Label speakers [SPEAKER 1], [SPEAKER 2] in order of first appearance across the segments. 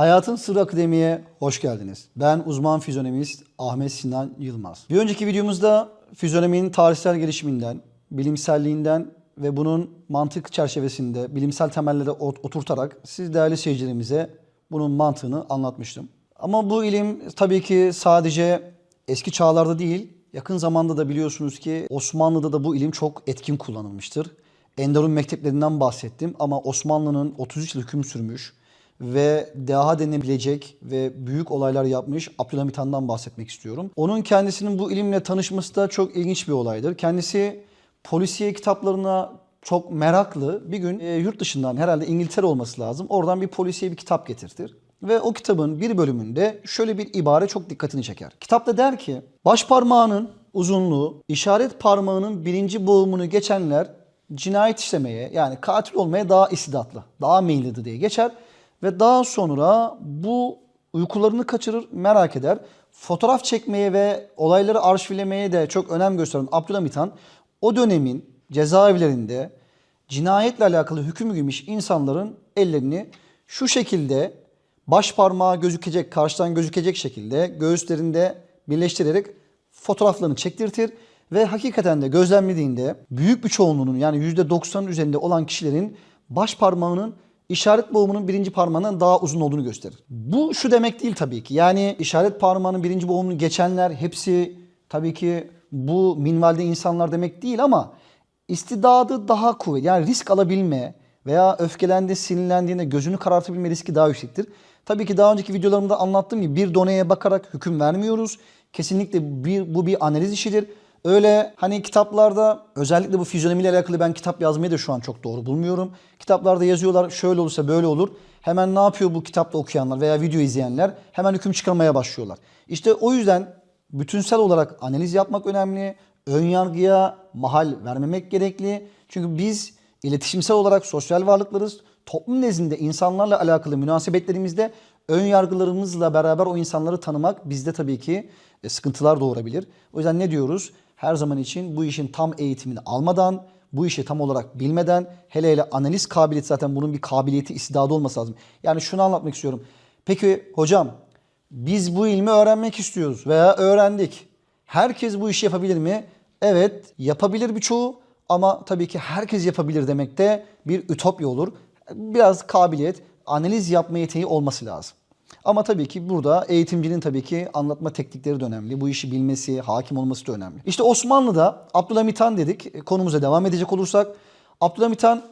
[SPEAKER 1] Hayatın Sırrı Akademi'ye hoş geldiniz. Ben uzman fizyonomist Ahmet Sinan Yılmaz. Bir önceki videomuzda fizyonominin tarihsel gelişiminden, bilimselliğinden ve bunun mantık çerçevesinde bilimsel temellere ot- oturtarak siz değerli seyircilerimize bunun mantığını anlatmıştım. Ama bu ilim tabii ki sadece eski çağlarda değil, yakın zamanda da biliyorsunuz ki Osmanlı'da da bu ilim çok etkin kullanılmıştır. Enderun mekteplerinden bahsettim ama Osmanlı'nın 33 yıl hüküm sürmüş ve deha denilebilecek ve büyük olaylar yapmış Abdülhamit Han'dan bahsetmek istiyorum. Onun kendisinin bu ilimle tanışması da çok ilginç bir olaydır. Kendisi polisiye kitaplarına çok meraklı. Bir gün e, yurt dışından herhalde İngiltere olması lazım. Oradan bir polisiye bir kitap getirtir. Ve o kitabın bir bölümünde şöyle bir ibare çok dikkatini çeker. Kitapta der ki baş parmağının uzunluğu işaret parmağının birinci boğumunu geçenler cinayet işlemeye yani katil olmaya daha istidatlı, daha meyillidir diye geçer. Ve daha sonra bu uykularını kaçırır, merak eder. Fotoğraf çekmeye ve olayları arşivlemeye de çok önem gösteren Abdülhamit Han o dönemin cezaevlerinde cinayetle alakalı hüküm giymiş insanların ellerini şu şekilde baş parmağı gözükecek, karşıdan gözükecek şekilde göğüslerinde birleştirerek fotoğraflarını çektirtir ve hakikaten de gözlemlediğinde büyük bir çoğunluğunun yani %90'ın üzerinde olan kişilerin baş parmağının işaret boğumunun birinci parmağından daha uzun olduğunu gösterir. Bu şu demek değil tabii ki. Yani işaret parmağının birinci boğumunu geçenler hepsi tabii ki bu minvalde insanlar demek değil ama istidadı daha kuvvetli. Yani risk alabilme veya öfkelendi, sinirlendiğinde gözünü karartabilme riski daha yüksektir. Tabii ki daha önceki videolarımda anlattığım gibi bir doneye bakarak hüküm vermiyoruz. Kesinlikle bir, bu bir analiz işidir. Öyle hani kitaplarda özellikle bu fizyonomiyle alakalı ben kitap yazmayı da şu an çok doğru bulmuyorum. Kitaplarda yazıyorlar şöyle olursa böyle olur. Hemen ne yapıyor bu kitapta okuyanlar veya video izleyenler? Hemen hüküm çıkarmaya başlıyorlar. İşte o yüzden bütünsel olarak analiz yapmak önemli. Ön yargıya mahal vermemek gerekli. Çünkü biz iletişimsel olarak sosyal varlıklarız. Toplum nezdinde insanlarla alakalı münasebetlerimizde ön yargılarımızla beraber o insanları tanımak bizde tabii ki e, sıkıntılar doğurabilir. O yüzden ne diyoruz? Her zaman için bu işin tam eğitimini almadan, bu işi tam olarak bilmeden, hele hele analiz kabiliyeti zaten bunun bir kabiliyeti, istidadı olması lazım. Yani şunu anlatmak istiyorum. Peki hocam biz bu ilmi öğrenmek istiyoruz veya öğrendik. Herkes bu işi yapabilir mi? Evet yapabilir birçoğu ama tabii ki herkes yapabilir demek de bir ütopya olur. Biraz kabiliyet, analiz yapma yeteneği olması lazım. Ama tabii ki burada eğitimcinin tabii ki anlatma teknikleri de önemli. Bu işi bilmesi, hakim olması da önemli. İşte Osmanlı'da Abdülhamit Han dedik. Konumuza devam edecek olursak Abdülhamit Han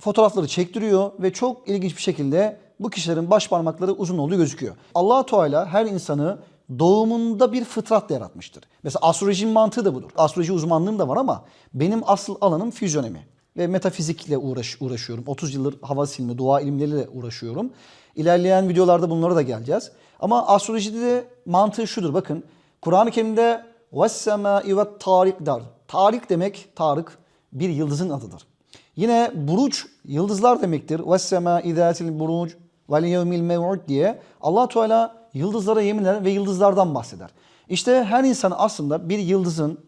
[SPEAKER 1] fotoğrafları çektiriyor ve çok ilginç bir şekilde bu kişilerin baş parmakları uzun olduğu gözüküyor. allah Teala her insanı doğumunda bir fıtratla yaratmıştır. Mesela astrolojinin mantığı da budur. Astroloji uzmanlığım da var ama benim asıl alanım fizyonomi ve metafizikle uğraş, uğraşıyorum. 30 yıldır hava silimi, dua ilimleriyle uğraşıyorum. İlerleyen videolarda bunlara da geleceğiz. Ama astrolojide de mantığı şudur bakın. Kur'an-ı Kerim'de وَالسَّمَاءِ وَالتَّارِقْ der. Tarik demek, Tarık bir yıldızın adıdır. Yine buruç yıldızlar demektir. وَالسَّمَاءِ ذَاتِ الْبُرُوجِ وَالْيَوْمِ الْمَوْعُدْ diye allah Teala yıldızlara yemin eder ve yıldızlardan bahseder. İşte her insan aslında bir yıldızın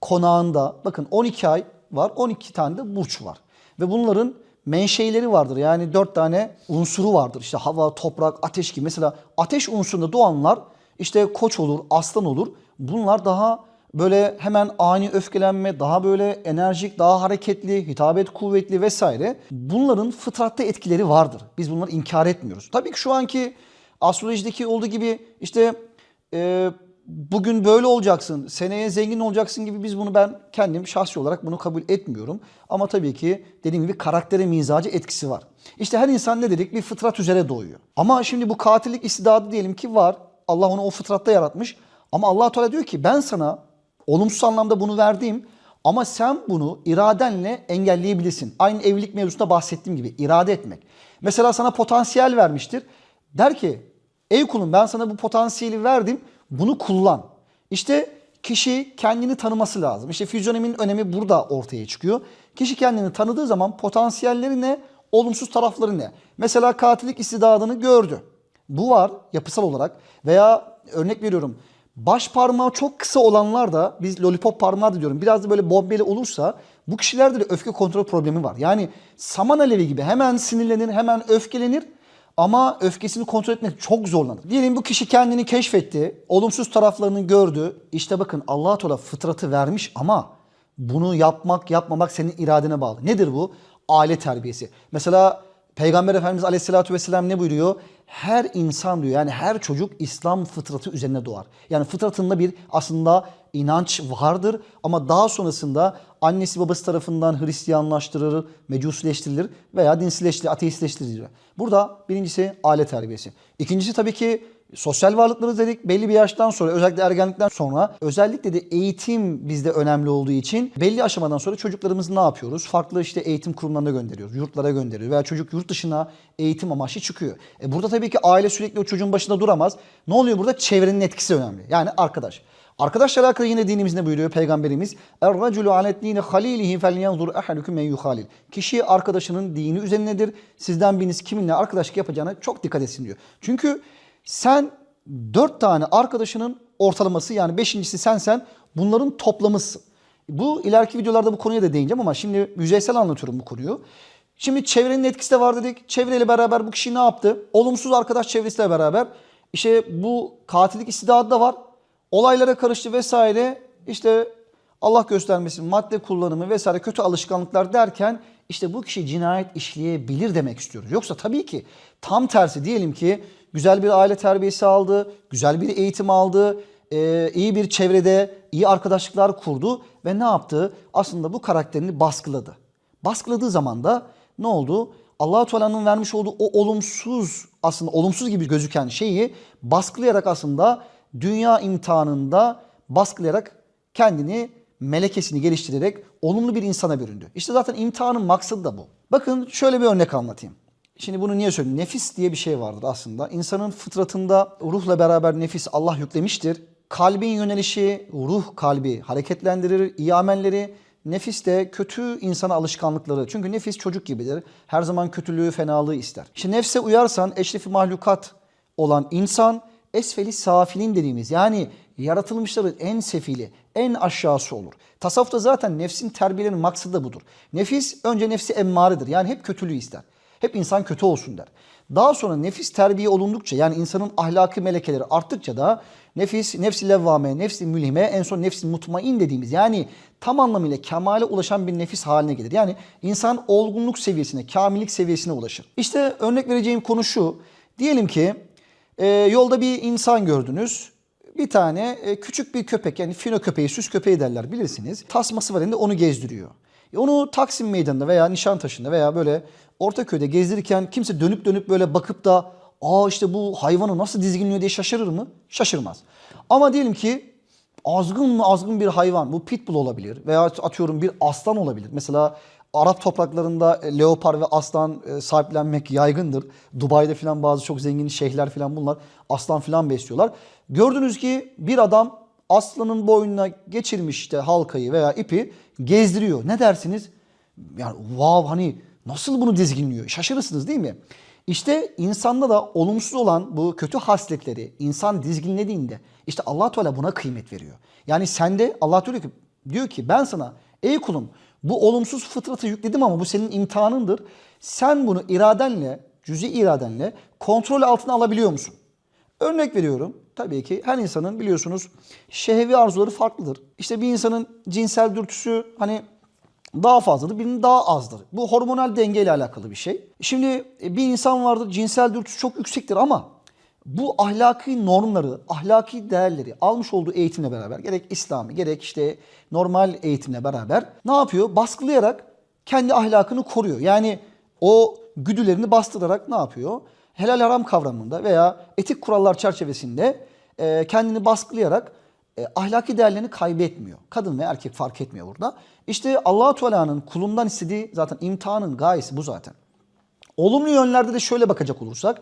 [SPEAKER 1] konağında bakın 12 ay var 12 tane de burç var. Ve bunların menşeileri vardır. Yani 4 tane unsuru vardır. İşte hava, toprak, ateş gibi. Mesela ateş unsurunda doğanlar işte koç olur, aslan olur. Bunlar daha böyle hemen ani öfkelenme, daha böyle enerjik, daha hareketli, hitabet kuvvetli vesaire. Bunların fıtratta etkileri vardır. Biz bunları inkar etmiyoruz. Tabii ki şu anki astrolojideki olduğu gibi işte e, bugün böyle olacaksın, seneye zengin olacaksın gibi biz bunu ben kendim şahsi olarak bunu kabul etmiyorum. Ama tabii ki dediğim gibi karaktere mizacı etkisi var. İşte her insan ne dedik bir fıtrat üzere doğuyor. Ama şimdi bu katillik istidadı diyelim ki var. Allah onu o fıtratta yaratmış. Ama allah Teala diyor ki ben sana olumsuz anlamda bunu verdiğim ama sen bunu iradenle engelleyebilirsin. Aynı evlilik mevzusunda bahsettiğim gibi irade etmek. Mesela sana potansiyel vermiştir. Der ki ey kulum ben sana bu potansiyeli verdim bunu kullan. İşte kişi kendini tanıması lazım. İşte fizyonominin önemi burada ortaya çıkıyor. Kişi kendini tanıdığı zaman potansiyelleri ne, olumsuz tarafları ne? Mesela katillik istidadını gördü. Bu var yapısal olarak veya örnek veriyorum baş parmağı çok kısa olanlar da biz lollipop parmağı da diyorum biraz da böyle bombeli olursa bu kişilerde de öfke kontrol problemi var. Yani saman alevi gibi hemen sinirlenir hemen öfkelenir Ama öfkesini kontrol etmek çok zorlanır. Diyelim bu kişi kendini keşfetti, olumsuz taraflarını gördü. İşte bakın Allah Teala fıtratı vermiş ama bunu yapmak yapmamak senin iradene bağlı. Nedir bu? Aile terbiyesi. Mesela Peygamber Efendimiz Aleyhisselatü Vesselam ne buyuruyor? Her insan diyor yani her çocuk İslam fıtratı üzerine doğar. Yani fıtratında bir aslında inanç vardır ama daha sonrasında annesi babası tarafından Hristiyanlaştırılır, mecusileştirilir veya dinsizleştirilir, ateistleştirilir. Burada birincisi aile terbiyesi. İkincisi tabii ki Sosyal varlıklarız dedik. Belli bir yaştan sonra özellikle ergenlikten sonra özellikle de eğitim bizde önemli olduğu için belli aşamadan sonra çocuklarımızı ne yapıyoruz? Farklı işte eğitim kurumlarına gönderiyoruz, yurtlara gönderiyoruz veya çocuk yurt dışına eğitim amaçlı çıkıyor. E burada tabii ki aile sürekli o çocuğun başında duramaz. Ne oluyor burada? Çevrenin etkisi önemli. Yani arkadaş. Arkadaşlar alakalı yine dinimiz ne buyuruyor peygamberimiz? Er-raculu aletnine halilihi felyanzur ahadukum men yuhalil. Kişi arkadaşının dini üzerinedir. Sizden biriniz kiminle arkadaşlık yapacağına çok dikkat etsin diyor. Çünkü sen dört tane arkadaşının ortalaması yani beşincisi sensen bunların toplamısın. Bu ileriki videolarda bu konuya da değineceğim ama şimdi yüzeysel anlatıyorum bu konuyu. Şimdi çevrenin etkisi de var dedik. Çevreyle beraber bu kişi ne yaptı? Olumsuz arkadaş çevresiyle beraber işte bu katillik istidadı da var. Olaylara karıştı vesaire. İşte Allah göstermesin madde kullanımı vesaire kötü alışkanlıklar derken işte bu kişi cinayet işleyebilir demek istiyoruz. Yoksa tabii ki tam tersi diyelim ki güzel bir aile terbiyesi aldı, güzel bir eğitim aldı, e, iyi bir çevrede iyi arkadaşlıklar kurdu ve ne yaptı? Aslında bu karakterini baskıladı. Baskıladığı zaman da ne oldu? Allahu Teala'nın vermiş olduğu o olumsuz aslında olumsuz gibi gözüken şeyi baskılayarak aslında dünya imtihanında baskılayarak kendini melekesini geliştirerek olumlu bir insana büründü. İşte zaten imtihanın maksadı da bu. Bakın şöyle bir örnek anlatayım. Şimdi bunu niye söyleyeyim? Nefis diye bir şey vardır aslında. İnsanın fıtratında ruhla beraber nefis Allah yüklemiştir. Kalbin yönelişi, ruh kalbi hareketlendirir, iyi amelleri, Nefis de kötü insana alışkanlıkları. Çünkü nefis çocuk gibidir. Her zaman kötülüğü, fenalığı ister. İşte nefse uyarsan eşrefi mahlukat olan insan esfeli safilin dediğimiz yani yaratılmışların en sefili, en aşağısı olur. Tasavvufta zaten nefsin terbiyelerinin maksadı da budur. Nefis önce nefsi emmaredir. Yani hep kötülüğü ister. Hep insan kötü olsun der. Daha sonra nefis terbiye olundukça yani insanın ahlaki melekeleri arttıkça da nefis, nefsi levvame, nefsi mülhime, en son nefsi mutmain dediğimiz yani tam anlamıyla kemale ulaşan bir nefis haline gelir. Yani insan olgunluk seviyesine, kamillik seviyesine ulaşır. İşte örnek vereceğim konu şu. Diyelim ki e, yolda bir insan gördünüz. Bir tane e, küçük bir köpek yani fino köpeği, süs köpeği derler bilirsiniz. Tasması var elinde onu gezdiriyor. E, onu Taksim Meydanı'nda veya Nişantaşı'nda veya böyle Ortaköy'de gezdirirken kimse dönüp dönüp böyle bakıp da aa işte bu hayvanı nasıl dizginliyor diye şaşırır mı? Şaşırmaz. Ama diyelim ki azgın mı azgın bir hayvan bu pitbull olabilir veya atıyorum bir aslan olabilir. Mesela Arap topraklarında e, leopar ve aslan e, sahiplenmek yaygındır. Dubai'de falan bazı çok zengin şeyhler falan bunlar aslan falan besliyorlar. Gördünüz ki bir adam aslanın boynuna geçirmiş işte halkayı veya ipi gezdiriyor. Ne dersiniz? Yani wow hani nasıl bunu dizginliyor? Şaşırırsınız değil mi? İşte insanda da olumsuz olan bu kötü hasletleri insan dizginlediğinde işte allah Teala buna kıymet veriyor. Yani sende allah Teala diyor diyor ki ben sana ey kulum bu olumsuz fıtratı yükledim ama bu senin imtihanındır. Sen bunu iradenle, cüzi iradenle kontrol altına alabiliyor musun? Örnek veriyorum. Tabii ki her insanın biliyorsunuz şehvi arzuları farklıdır. İşte bir insanın cinsel dürtüsü hani daha fazladır, birinin daha azdır. Bu hormonal dengeyle alakalı bir şey. Şimdi e, bir insan vardır cinsel dürtüsü çok yüksektir ama bu ahlaki normları, ahlaki değerleri almış olduğu eğitimle beraber gerek İslami gerek işte normal eğitimle beraber ne yapıyor? Baskılayarak kendi ahlakını koruyor. Yani o güdülerini bastırarak ne yapıyor? Helal haram kavramında veya etik kurallar çerçevesinde e, kendini baskılayarak e, ahlaki değerlerini kaybetmiyor. Kadın ve erkek fark etmiyor burada. İşte allah Teala'nın kulundan istediği zaten imtihanın gayesi bu zaten. Olumlu yönlerde de şöyle bakacak olursak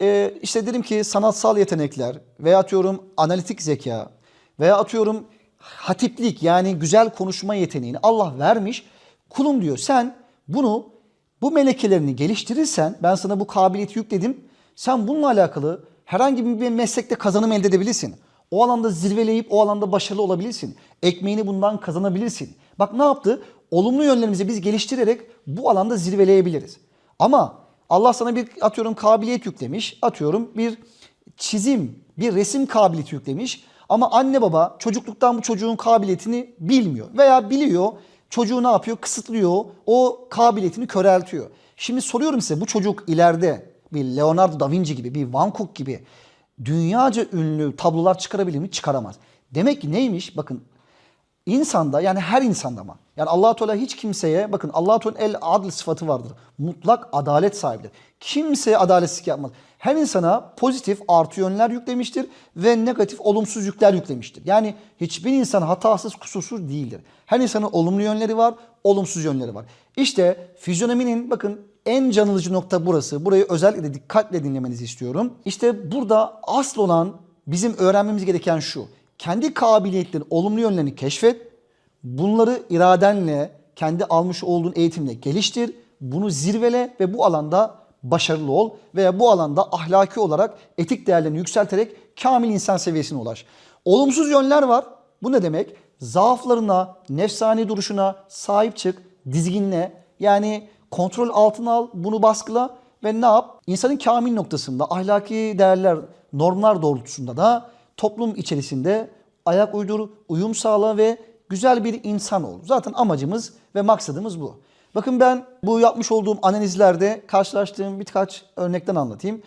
[SPEAKER 1] e, işte dedim ki sanatsal yetenekler veya atıyorum analitik zeka veya atıyorum hatiplik yani güzel konuşma yeteneğini Allah vermiş. Kulum diyor sen bunu bu melekelerini geliştirirsen ben sana bu kabiliyeti yükledim. Sen bununla alakalı herhangi bir meslekte kazanım elde edebilirsin. O alanda zirveleyip o alanda başarılı olabilirsin. Ekmeğini bundan kazanabilirsin. Bak ne yaptı? Olumlu yönlerimizi biz geliştirerek bu alanda zirveleyebiliriz. Ama Allah sana bir atıyorum kabiliyet yüklemiş. Atıyorum bir çizim, bir resim kabiliyeti yüklemiş. Ama anne baba çocukluktan bu çocuğun kabiliyetini bilmiyor. Veya biliyor. Çocuğu ne yapıyor? Kısıtlıyor. O kabiliyetini köreltiyor. Şimdi soruyorum size bu çocuk ileride bir Leonardo da Vinci gibi, bir Van Gogh gibi dünyaca ünlü tablolar çıkarabilir mi? Çıkaramaz. Demek ki neymiş? Bakın insanda yani her insanda ama yani allah Teala hiç kimseye bakın allah Teala'nın el adl sıfatı vardır. Mutlak adalet sahibidir. Kimseye adaletsizlik yapmaz. Her insana pozitif artı yönler yüklemiştir ve negatif olumsuz yükler yüklemiştir. Yani hiçbir insan hatasız kusursuz değildir. Her insanın olumlu yönleri var, olumsuz yönleri var. İşte fizyonominin bakın en canlıcı nokta burası. Burayı özellikle dikkatle dinlemenizi istiyorum. İşte burada asıl olan bizim öğrenmemiz gereken şu. Kendi kabiliyetlerin olumlu yönlerini keşfet. Bunları iradenle, kendi almış olduğun eğitimle geliştir. Bunu zirvele ve bu alanda başarılı ol. Veya bu alanda ahlaki olarak etik değerlerini yükselterek kamil insan seviyesine ulaş. Olumsuz yönler var. Bu ne demek? Zaaflarına, nefsani duruşuna sahip çık, dizginle. Yani kontrol altına al, bunu baskıla ve ne yap? İnsanın kamil noktasında ahlaki değerler, normlar doğrultusunda da toplum içerisinde ayak uydur, uyum sağla ve güzel bir insan ol. Zaten amacımız ve maksadımız bu. Bakın ben bu yapmış olduğum analizlerde karşılaştığım birkaç örnekten anlatayım.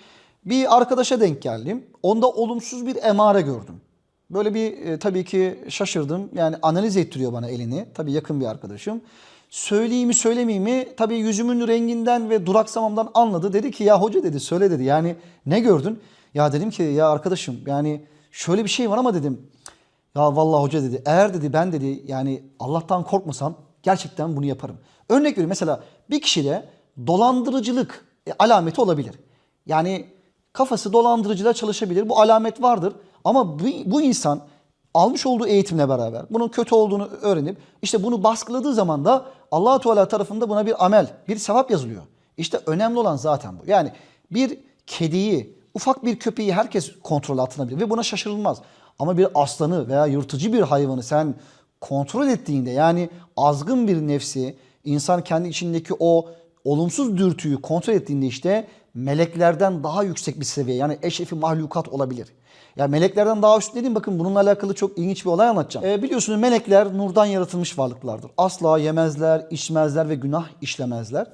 [SPEAKER 1] Bir arkadaşa denk geldim. Onda olumsuz bir emare gördüm. Böyle bir e, tabii ki şaşırdım. Yani analiz ettiriyor bana elini. Tabii yakın bir arkadaşım. Söyleyeyim mi söylemeyeyim mi? Tabii yüzümün renginden ve duraksamamdan anladı. Dedi ki ya hoca dedi söyle dedi. Yani ne gördün? Ya dedim ki ya arkadaşım yani şöyle bir şey var ama dedim. Ya vallahi hoca dedi eğer dedi ben dedi yani Allah'tan korkmasam gerçekten bunu yaparım. Örnek veriyorum mesela bir kişide dolandırıcılık e, alameti olabilir. Yani kafası dolandırıcılığa çalışabilir. Bu alamet vardır. Ama bu, bu insan almış olduğu eğitimle beraber bunun kötü olduğunu öğrenip işte bunu baskıladığı zaman da allah Teala tarafında buna bir amel, bir sevap yazılıyor. İşte önemli olan zaten bu. Yani bir kediyi, ufak bir köpeği herkes kontrol altına alabilir ve buna şaşırılmaz. Ama bir aslanı veya yırtıcı bir hayvanı sen kontrol ettiğinde yani azgın bir nefsi insan kendi içindeki o olumsuz dürtüyü kontrol ettiğinde işte meleklerden daha yüksek bir seviye yani eşefi mahlukat olabilir. Ya meleklerden daha üstün dediğim bakın bununla alakalı çok ilginç bir olay anlatacağım. E, biliyorsunuz melekler nurdan yaratılmış varlıklardır. Asla yemezler, içmezler ve günah işlemezler.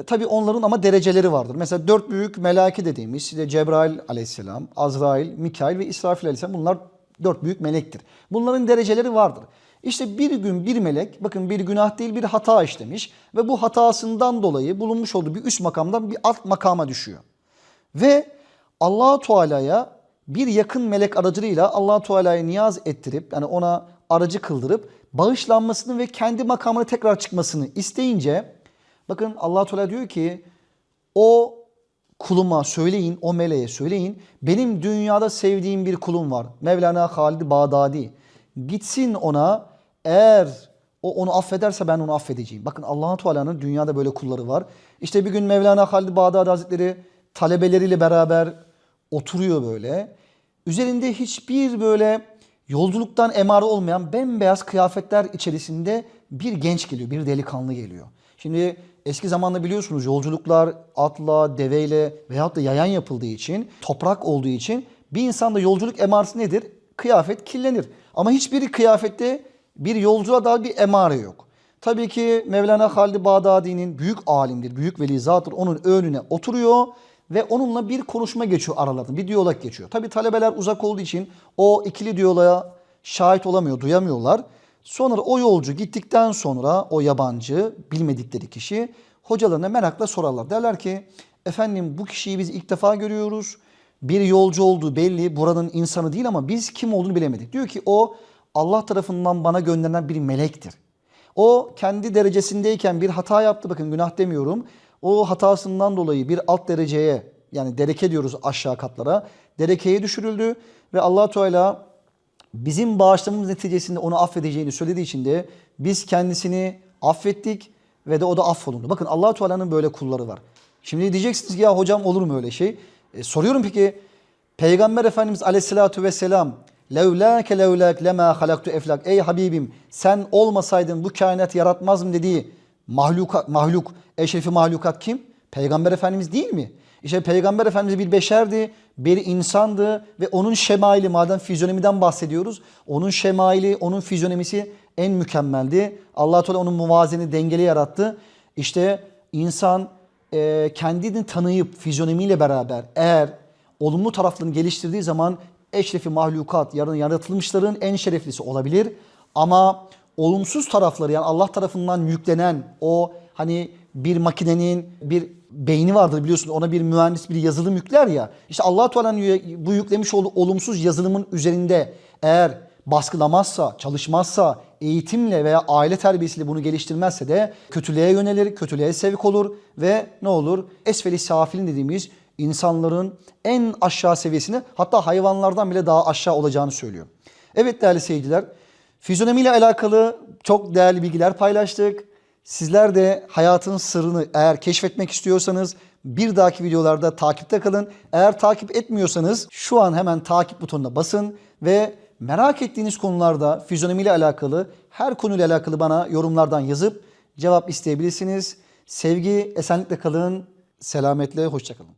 [SPEAKER 1] E, tabii onların ama dereceleri vardır. Mesela dört büyük melaki dediğimiz işte Cebrail aleyhisselam, Azrail, Mikail ve İsrafil aleyhisselam bunlar dört büyük melektir. Bunların dereceleri vardır. İşte bir gün bir melek bakın bir günah değil bir hata işlemiş ve bu hatasından dolayı bulunmuş olduğu bir üst makamdan bir alt makama düşüyor. Ve Allahu Teala'ya bir yakın melek aracılığıyla Allahu Teala'ya niyaz ettirip yani ona aracı kıldırıp bağışlanmasını ve kendi makamına tekrar çıkmasını isteyince bakın Allahu Teala diyor ki o kuluma söyleyin, o meleğe söyleyin. Benim dünyada sevdiğim bir kulum var. Mevlana Halid Bağdadi. Gitsin ona eğer o onu affederse ben onu affedeceğim. Bakın Allahu Teala'nın dünyada böyle kulları var. İşte bir gün Mevlana Halid Bağdadi Hazretleri talebeleriyle beraber oturuyor böyle. Üzerinde hiçbir böyle yolculuktan emare olmayan bembeyaz kıyafetler içerisinde bir genç geliyor, bir delikanlı geliyor. Şimdi eski zamanda biliyorsunuz yolculuklar atla, deveyle veyahut da yayan yapıldığı için, toprak olduğu için bir insanda yolculuk emaresi nedir? Kıyafet kirlenir. Ama hiçbir kıyafette bir yolculuğa dair bir emare yok. Tabii ki Mevlana Halid Bağdadi'nin büyük alimdir, büyük velizattır. Onun önüne oturuyor ve onunla bir konuşma geçiyor aralarında. Bir diyalog geçiyor. Tabii talebeler uzak olduğu için o ikili diyaloğa şahit olamıyor, duyamıyorlar. Sonra o yolcu gittikten sonra o yabancı bilmedikleri kişi hocalarına merakla sorarlar. Derler ki efendim bu kişiyi biz ilk defa görüyoruz. Bir yolcu olduğu belli buranın insanı değil ama biz kim olduğunu bilemedik. Diyor ki o Allah tarafından bana gönderilen bir melektir. O kendi derecesindeyken bir hata yaptı bakın günah demiyorum. O hatasından dolayı bir alt dereceye yani dereke diyoruz aşağı katlara. Derekeye düşürüldü ve allah Teala bizim bağışlamamız neticesinde onu affedeceğini söylediği için de biz kendisini affettik ve de o da affolundu. Bakın allah Teala'nın böyle kulları var. Şimdi diyeceksiniz ki ya hocam olur mu öyle şey? E, soruyorum peki Peygamber Efendimiz aleyhissalatu vesselam levlâke levlâk lemâ halaktu eflak. Ey Habibim sen olmasaydın bu kainat yaratmazdım dediği mahluk, mahluk eşrefi mahlukat kim? Peygamber Efendimiz değil mi? İşte Peygamber Efendimiz bir beşerdi, bir insandı ve onun şemaili madem fizyonomiden bahsediyoruz. Onun şemaili, onun fizyonomisi en mükemmeldi. allah Teala onun muvazeni dengeli yarattı. İşte insan e, kendini tanıyıp fizyonomiyle beraber eğer olumlu taraflarını geliştirdiği zaman eşrefi mahlukat, yarın yaratılmışların en şereflisi olabilir. Ama olumsuz tarafları yani Allah tarafından yüklenen o hani bir makinenin bir beyni vardır biliyorsun ona bir mühendis bir yazılım yükler ya. İşte Allah Teala'nın bu yüklemiş olduğu olumsuz yazılımın üzerinde eğer baskılamazsa, çalışmazsa, eğitimle veya aile terbiyesiyle bunu geliştirmezse de kötülüğe yönelir, kötülüğe sevk olur ve ne olur? Esfeli safilin dediğimiz insanların en aşağı seviyesini hatta hayvanlardan bile daha aşağı olacağını söylüyor. Evet değerli seyirciler, fizyonomiyle alakalı çok değerli bilgiler paylaştık. Sizler de hayatın sırrını eğer keşfetmek istiyorsanız bir dahaki videolarda takipte kalın. Eğer takip etmiyorsanız şu an hemen takip butonuna basın ve merak ettiğiniz konularda fizyonomiyle alakalı her konuyla alakalı bana yorumlardan yazıp cevap isteyebilirsiniz. Sevgi, esenlikle kalın, selametle, hoşçakalın.